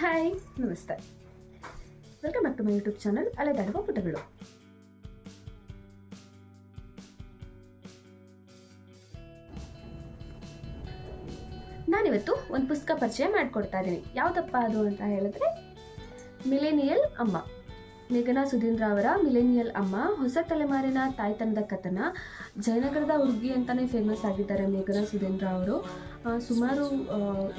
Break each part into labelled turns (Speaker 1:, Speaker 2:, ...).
Speaker 1: Hi, ನಮಸ್ತೆ. Welcome back to my YouTube channel ಅಲೆದಾಡುವ ಪುಟಗಳು. ನಾನಿವತ್ತು ಒಂದು ಪುಸ್ತಕ ಪರಿಚಯ ಮಾಡಿಕೊಡ್ತಾ ಇದ್ದೀನಿ ಯಾವುದಪ್ಪ ಅದು ಅಂತ ಹೇಳಿದ್ರೆ, ಮಿಲೇನಿಯಲ್ ಅಮ್ಮ. ಮೇಘನಾ ಸುಧೀಂದ್ರ ಅವರ ಮಿಲೇನಿಯಲ್ ಅಮ್ಮ, ಹೊಸ ತಲೆಮಾರಿನ ತಾಯ್ತನದ ಕಥನ, ಜಯನಗರದ ಹುಡುಗಿ ಅಂತಲೇ ಫೇಮಸ್ ಆಗಿದ್ದಾರೆ ಮೇಘನಾ ಸುಧೀಂದ್ರ ಅವರು. ಸುಮಾರು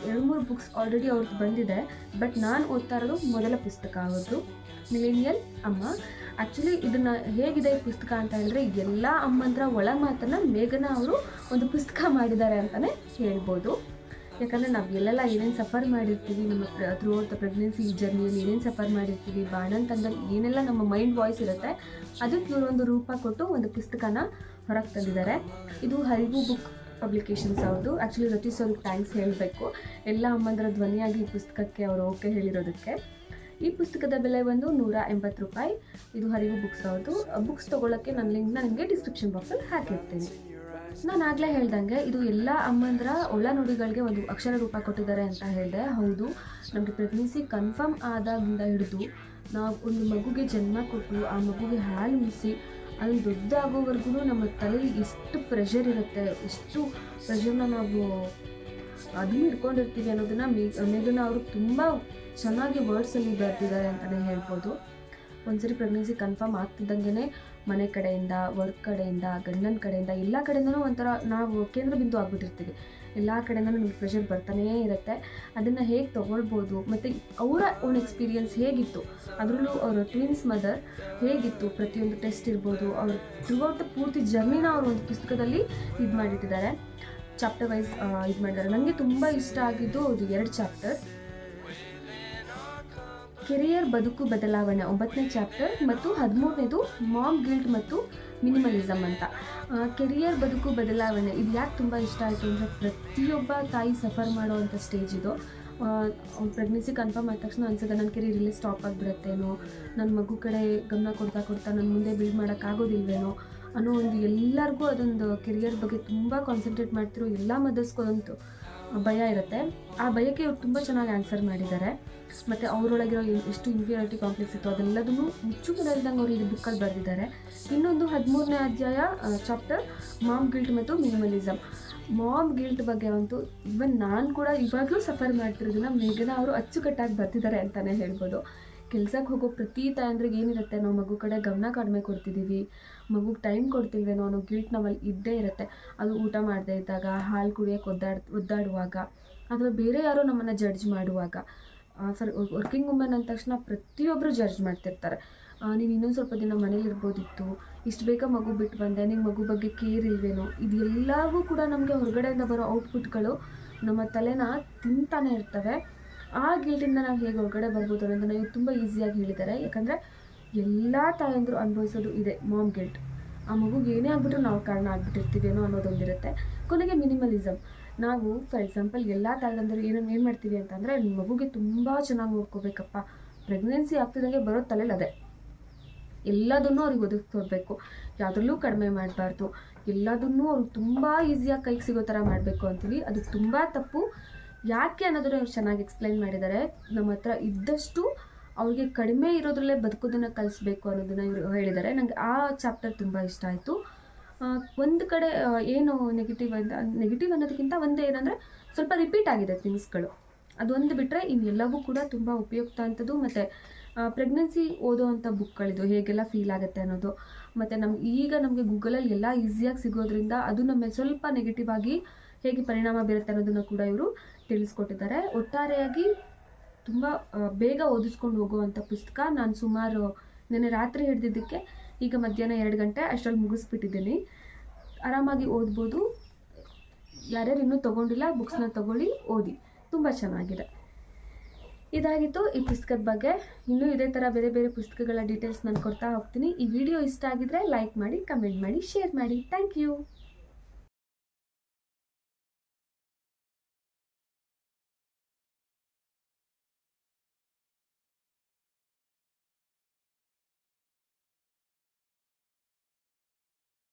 Speaker 1: ಎರಡು ಮೂರು ಬುಕ್ಸ್ ಆಲ್ರೆಡಿ ಅವ್ರದ್ದು ಬಂದಿದೆ. ಬಟ್ ನಾನು ಓದ್ತಾ ಇರೋದು ಮೊದಲ ಪುಸ್ತಕ ಅವ್ರದ್ದು ಮಿಲೇನಿಯಲ್ ಅಮ್ಮ. ಆ್ಯಕ್ಚುಲಿ ಇದನ್ನು ಹೇಗಿದೆ ಈ ಪುಸ್ತಕ ಅಂತ ಹೇಳಿದ್ರೆ, ಎಲ್ಲ ಅಮ್ಮಂದ್ರ ಒಳ ಮಾತನ್ನು ಮೇಘನ ಅವರು ಒಂದು ಪುಸ್ತಕ ಮಾಡಿದ್ದಾರೆ ಅಂತಲೇ ಹೇಳ್ಬೋದು. ಯಾಕಂದರೆ ನಾವು ಎಲ್ಲೆಲ್ಲ ಏನೇನು ಸಫರ್ ಮಾಡಿರ್ತೀವಿ, ನಮ್ಮ ಥ್ರೂ ಔಟ್ ದ ಪ್ರೆಗ್ನೆನ್ಸಿ ಜರ್ನಿಯಲ್ಲಿ ಏನೇನು ಸಫರ್ ಮಾಡಿರ್ತೀವಿ ಬಾಣಂತಂದಲ್ಲಿ ಏನೆಲ್ಲ ನಮ್ಮ ಮೈಂಡ್ ವಾಯ್ಸ್ ಇರುತ್ತೆ ಅದಕ್ಕೆ ಇವರೊಂದು ರೂಪ ಕೊಟ್ಟು ಒಂದು ಪುಸ್ತಕನ ಹೊರಗೆ ತಂದಿದ್ದಾರೆ. ಇದು ಹರಿವು ಬುಕ್ ಪಬ್ಲಿಕೇಶನ್ಸ್ ಅವ್ರದ್ದು ಆ್ಯಕ್ಚುಲಿ ರತೀಶ್ ಅವ್ರಿಗೆ ಥ್ಯಾಂಕ್ಸ್ ಹೇಳಬೇಕು. ಎಲ್ಲ ಅಮ್ಮಂದರ ಧ್ವನಿಯಾಗಿ ಈ ಪುಸ್ತಕಕ್ಕೆ ಅವರು ಓಕೆ ಹೇಳಿರೋದಕ್ಕೆ. ಈ ಪುಸ್ತಕದ ಬೆಲೆ ಒಂದು ನೂರ ಎಂಬತ್ತು ರೂಪಾಯಿ. ಇದು ಹರಿವು ಬುಕ್ಸ್ ಅವ್ರದ್ದು ಬುಕ್ಸ್ ತೊಗೊಳಕ್ಕೆ ನನ್ನ ಲಿಂಕ್ನ ನಿಮಗೆ ಡಿಸ್ಕ್ರಿಪ್ಷನ್ ಬಾಕ್ಸಲ್ಲಿ ಹಾಕಿರ್ತೀನಿ. ನಾನು ಆಗಲೇ ಹೇಳ್ದಂಗೆ, ಇದು ಎಲ್ಲ ಅಮ್ಮಂದ್ರ ಒಳ ನುಡಿಗಳಿಗೆ ಒಂದು ಅಕ್ಷರ ರೂಪ ಕೊಟ್ಟಿದ್ದಾರೆ ಅಂತ ಹೇಳಿದೆ. ಹೌದು. ನಮಗೆ ಪ್ರೆಗ್ನೆನ್ಸಿ ಕನ್ಫರ್ಮ್ ಆದಾಗಿಂದ ಹಿಡಿದು ನಾವು ಒಂದು ಮಗುಗೆ ಜನ್ಮ ಕೊಟ್ಟು ಆ ಮಗುಗೆ ಹಾಲು ಉಣಿಸಿ ಅದು ದೊಡ್ಡದಾಗೋವರೆಗೂ ನಮ್ಮ ತಲೆಯಲ್ಲಿ ಎಷ್ಟು ಪ್ರೆಷರ್ ಇರುತ್ತೆ ಎಷ್ಟು ಪ್ರೆಷರ್ನ ನಾವು ಅದನ್ನು ಇಟ್ಕೊಂಡಿರ್ತೀವಿ ಅನ್ನೋದನ್ನ ಮೇಘ ಮೇಘನ ಅವರು ತುಂಬ ಚೆನ್ನಾಗಿ ವರ್ಡ್ಸಲ್ಲಿ ಬರ್ತಿದ್ದಾರೆ ಅಂತಲೇ ಹೇಳ್ಬೋದು. ಒಂದ್ಸರಿ ಪ್ರೆಗ್ನೆನ್ಸಿ ಕನ್ಫರ್ಮ್ ಆಗ್ತಿದ್ದಂಗೆ ಮನೆ ಕಡೆಯಿಂದ ವರ್ಕ್ ಕಡೆಯಿಂದ, ಗಂಡನ ಕಡೆಯಿಂದ ಎಲ್ಲ ಕಡೆಯಿಂದನೂ ಒಂಥರ ನಾವು ಕೇಂದ್ರ ಬಿಂದು ಆಗ್ಬಿಟ್ಟಿರ್ತೀವಿ. ಎಲ್ಲ ಕಡೆಯಿಂದನೂ ನಮಗೆ ಪ್ರೆಷರ್ ಬರ್ತಾನೇ ಇರುತ್ತೆ. ಅದನ್ನು ಹೇಗೆ ತೊಗೊಳ್ಬೋದು? ಮತ್ತು ಅವರ ಓನ್ ಎಕ್ಸ್ಪೀರಿಯನ್ಸ್ ಹೇಗಿತ್ತು? ಅದರಲ್ಲೂ ಅವರ ಟ್ವಿನ್ಸ್ ಮದರ್ ಹೇಗಿತ್ತು? ಪ್ರತಿಯೊಂದು ಟೆಸ್ಟ್ ಇರ್ಬೋದು. ಅವ್ರ ಥ್ರೂಔಟ್ ಪೂರ್ತಿ ಜರ್ನಿನ ಅವರು ಒಂದು ಪುಸ್ತಕದಲ್ಲಿ ಇದು ಮಾಡಿಟ್ಟಿದ್ದಾರೆ ಚಾಪ್ಟರ್ ವೈಸ್ ಇದು ಮಾಡಿದ್ದಾರೆ ನನಗೆ ತುಂಬ ಇಷ್ಟ ಆಗಿದ್ದು ಅದು ಎರಡು ಚಾಪ್ಟರ್ ಕೆರಿಯರ್ ಬದುಕು ಬದಲಾವಣೆ ಒಂಬತ್ತನೇ ಚಾಪ್ಟರ್ ಮತ್ತು ಹದಿಮೂರನೇದು ಮಾಮ್ ಗಿಲ್ಟ್ ಮತ್ತು ಮಿನಿಮಲಿಸಮ್ ಅಂತ. ಕೆರಿಯರ್ ಬದುಕು ಬದಲಾವಣೆ, ಇದು ಯಾಕೆ ತುಂಬ ಇಷ್ಟ ಆಯಿತು ಅಂದರೆ ಪ್ರತಿಯೊಬ್ಬ ತಾಯಿ ಸಫರ್ ಮಾಡೋವಂಥ ಸ್ಟೇಜ್ ಇದು. ಪ್ರೆಗ್ನೆನ್ಸಿ ಕನ್ಫರ್ಮ್ ಆದ ತಕ್ಷಣ ಅನ್ಸುತ್ತೆ, ನನ್ನ ಕೆರಿಯರ್ ರಿಲೀಸ್ ಸ್ಟಾಪ್ ಆಗಿಬಿಡುತ್ತೇನೋ ನನ್ನ ಮಗು ಕಡೆ ಗಮನ ಕೊಡ್ತಾ ಕೊಡ್ತಾ ನನ್ನ ಮುಂದೆ ಬಿಲ್ಡ್ ಮಾಡೋಕ್ಕಾಗೋದಿಲ್ವೇನೋ ಅನ್ನೋ ಒಂದು ಎಲ್ಲರಿಗೂ ಅದೊಂದು ಕೆರಿಯರ್ ಬಗ್ಗೆ ತುಂಬ ಕಾನ್ಸಂಟ್ರೇಟ್ ಮಾಡ್ತಿರೋ ಎಲ್ಲ ಮದರ್ಸ್ಗೂ ಅದೊಂದು ಭಯ ಇರುತ್ತೆ. ಆ ಭಯಕ್ಕೆ ಇವ್ರು ತುಂಬ ಚೆನ್ನಾಗಿ ಆನ್ಸರ್ ಮಾಡಿದ್ದಾರೆ. ಮತ್ತು ಅವರೊಳಗಿರೋ ಎಷ್ಟು ಇನ್ಫಿಯಾರಿಟಿ ಕಾಂಪ್ಲೆಕ್ಸ್ ಇತ್ತು ಅದೆಲ್ಲದನ್ನು ಮುಚ್ಚು ಕೂಡ ಇಲ್ದಂಗೆ ಅವರು ಇದು ಬುಕ್ಕಲ್ಲಿ ಬರೆದಿದ್ದಾರೆ. ಇನ್ನೊಂದು ಹದಿಮೂರನೇ ಅಧ್ಯಾಯ ಚಾಪ್ಟರ್ ಮಾಮ್ ಗಿಲ್ಟ್ ಮತ್ತು ಮಿನಿಮಲಿಸಮ್ ಮಾಮ್ ಗಿಲ್ಟ್ ಬಗ್ಗೆ ಅಂತೂ ಇವನ್ ನಾನು ಕೂಡ ಇವಾಗಲೂ ಸಫರ್ ಮಾಡ್ತಿರೋದನ್ನ ಮೇಘನ ಅವರು ಅಚ್ಚುಕಟ್ಟಾಗಿ ಬರ್ತಿದ್ದಾರೆ ಅಂತಲೇ ಹೇಳ್ಬೋದು. ಕೆಲ್ಸಕ್ಕೆ ಹೋಗೋ ಪ್ರತಿ ತಾಯಂದ್ರಿಗೆ ಏನಿರುತ್ತೆ, ನಾವು ಮಗು ಕಡೆ ಗಮನ ಕಡಿಮೆ ಕೊಡ್ತಿದ್ದೀವಿ ಮಗುಗೆ ಟೈಮ್ ಕೊಡ್ತಿಲ್ವೇನೋ ಅನ್ನೋ ಗಿಲ್ಟ್ ನಮ್ಮಲ್ಲಿ ಇದ್ದೇ ಇರುತ್ತೆ. ಅದು ಊಟ ಮಾಡದೇ ಇದ್ದಾಗ, ಹಾಲು ಕುಡಿಯೋಕೆ ಒದ್ದಾಡ್, ಒದ್ದಾಡುವಾಗ, ಅಥವಾ ಬೇರೆ ಯಾರೋ ನಮ್ಮನ್ನು ಜಡ್ಜ್ ಮಾಡುವಾಗ ಫಾರ್ ವರ್ಕಿಂಗ್ ವುಮೆನ್ ಅಂದ ತಕ್ಷಣ ಪ್ರತಿಯೊಬ್ಬರು ಜಡ್ಜ್ ಮಾಡ್ತಿರ್ತಾರೆ. ನೀನು ಇನ್ನೊಂದು ಸ್ವಲ್ಪ ದಿನ ಮನೇಲಿ ಇರ್ಬೋದಿತ್ತು, ಇಷ್ಟು ಬೇಗ ಮಗು ಬಿಟ್ಟು ಬಂದೆ ನಿನ್ನ ಮಗು ಬಗ್ಗೆ ಕೇರ್ ಇಲ್ವೇನೋ ಇದೆಲ್ಲವೂ ಕೂಡ ನಮಗೆ ಹೊರಗಡೆಯಿಂದ ಬರೋ ಔಟ್ಪುಟ್ಗಳು ನಮ್ಮ ತಲೆನ ತಿಂತಾನೆ ಇರ್ತವೆ. ಆ ಗಿಲ್ಟಿಂದ ನಾವು ಹೇಗೆ ಹೊರಗಡೆ ಬರ್ಬೋದು ಅನ್ನೋದನ್ನ ಇವ್ರು ತುಂಬ ಈಸಿಯಾಗಿ ಹೇಳಿದ್ದಾರೆ. ಯಾಕಂದರೆ ಎಲ್ಲ ತಾಯಂದರು ಅನುಭವಿಸೋದು ಇದೆ ಮಾಮ್ ಗಿಲ್ಟ್ ಆ ಮಗುಗೆ ಏನೇ ಆಗ್ಬಿಟ್ರು ನಾವು ಕಾರಣ ಆಗ್ಬಿಟ್ಟಿರ್ತೀವೇನೋ ಅನ್ನೋದೊಂದಿರುತ್ತೆ. ಕೊನೆಗೆ ಮಿನಿಮಲಿಸಮ್ ನಾವು ಫಾರ್ ಎಕ್ಸಾಂಪಲ್ ಎಲ್ಲ ತಾಯಂದರು ಏನು ಏನು ಮಾಡ್ತೀವಿ ಅಂತಂದರೆ ಮಗುಗೆ ತುಂಬ ಚೆನ್ನಾಗಿ ನೋಡ್ಕೋಬೇಕಪ್ಪ. ಪ್ರೆಗ್ನೆನ್ಸಿ ಆಗ್ತಿದ್ದಂಗೆ ಬರೋ ತಲೆಯಲ್ಲಿ ಅದೇ. ಎಲ್ಲದನ್ನೂ ಅವ್ರಿಗೆ ಒದಗಿಸ್ಕೊಡ್ಬೇಕು ಯಾವುದ್ರಲ್ಲೂ ಕಡಿಮೆ ಮಾಡಬಾರ್ದು. ಎಲ್ಲದನ್ನೂ ಅವ್ರಿಗೆ ತುಂಬ ಈಸಿಯಾಗಿ ಕೈಗೆ ಸಿಗೋ ಥರ ಮಾಡಬೇಕು ಅಂತೀವಿ. ಅದು ತುಂಬ ತಪ್ಪು. ಯಾಕೆ ಅನ್ನೋದನ್ನ ಅವ್ರು ಚೆನ್ನಾಗಿ ಎಕ್ಸ್ಪ್ಲೈನ್ ಮಾಡಿದ್ದಾರೆ ನಮ್ಮ ಹತ್ರ ಇದ್ದಷ್ಟು ಅವ್ರಿಗೆ ಕಡಿಮೆ ಇರೋದ್ರಲ್ಲೇ ಬದುಕೋದನ್ನು ಕಲಿಸ್ಬೇಕು ಅನ್ನೋದನ್ನ ಇವರು ಹೇಳಿದ್ದಾರೆ ನನಗೆ ಆ ಚಾಪ್ಟರ್ ತುಂಬ ಇಷ್ಟ ಆಯಿತು. ಒಂದು ಕಡೆ ಏನು ನೆಗೆಟಿವ್ ಅಂತ ನೆಗೆಟಿವ್ ಅನ್ನೋದಕ್ಕಿಂತ ಒಂದು ಏನಂದರೆ ಸ್ವಲ್ಪ ರಿಪೀಟ್ ಆಗಿದೆ ಥಿಂಗ್ಸ್ಗಳು ಅದೊಂದು ಬಿಟ್ಟರೆ ಇನ್ನೆಲ್ಲವೂ ಕೂಡ ತುಂಬ ಉಪಯುಕ್ತ ಅಂಥದ್ದು ಮತ್ತು ಪ್ರೆಗ್ನೆನ್ಸಿ ಓದೋ ಅಂಥ ಬುಕ್ಗಳಿದು ಹೇಗೆಲ್ಲ ಫೀಲ್ ಆಗುತ್ತೆ ಅನ್ನೋದು. ಮತ್ತು ನಮ್ಗೆ ಈಗ ನಮಗೆ ಗೂಗಲಲ್ಲಿ ಎಲ್ಲ ಈಸಿಯಾಗಿ ಸಿಗೋದ್ರಿಂದ ಅದು ನಮ್ಮ ಸ್ವಲ್ಪ ನೆಗೆಟಿವ್ ಆಗಿ ಹೇಗೆ ಪರಿಣಾಮ ಬೀರುತ್ತೆ ಅನ್ನೋದನ್ನು ಕೂಡ ಇವರು ತಿಳಿಸ್ಕೊಟ್ಟಿದ್ದಾರೆ. ಒಟ್ಟಾರೆಯಾಗಿ ತುಂಬ ಬೇಗ ಓದಿಸ್ಕೊಂಡು ಹೋಗುವಂಥ ಪುಸ್ತಕ ನಾನು ಸುಮಾರು ನೆನ್ನೆ ರಾತ್ರಿ ಹಿಡಿದಿದ್ದಕ್ಕೆ ಈಗ ಮಧ್ಯಾಹ್ನ ಎರಡು ಗಂಟೆ ಅಷ್ಟರಲ್ಲಿ ಮುಗಿಸ್ಬಿಟ್ಟಿದ್ದೀನಿ. ಆರಾಮಾಗಿ ಓದ್ಬೋದು. ಯಾರ್ಯಾರು ಇನ್ನೂ ತೊಗೊಂಡಿಲ್ಲ ಬುಕ್ಸ್ನ ತೊಗೊಳ್ಳಿ, ಓದಿ. ತುಂಬ ಚೆನ್ನಾಗಿದೆ. ಇದಾಗಿತ್ತು ಈ ಪುಸ್ತಕದ ಬಗ್ಗೆ. ಇನ್ನೂ ಇದೇ ಥರ ಬೇರೆ ಬೇರೆ ಪುಸ್ತಕಗಳ ಡೀಟೇಲ್ಸ್ ನಾನು ಕೊಡ್ತಾ ಹೋಗ್ತೀನಿ. ಈ ವಿಡಿಯೋ ಇಷ್ಟ ಆಗಿದ್ರೆ ಲೈಕ್ ಮಾಡಿ ಕಮೆಂಟ್ ಮಾಡಿ ಶೇರ್ ಮಾಡಿ. Thank you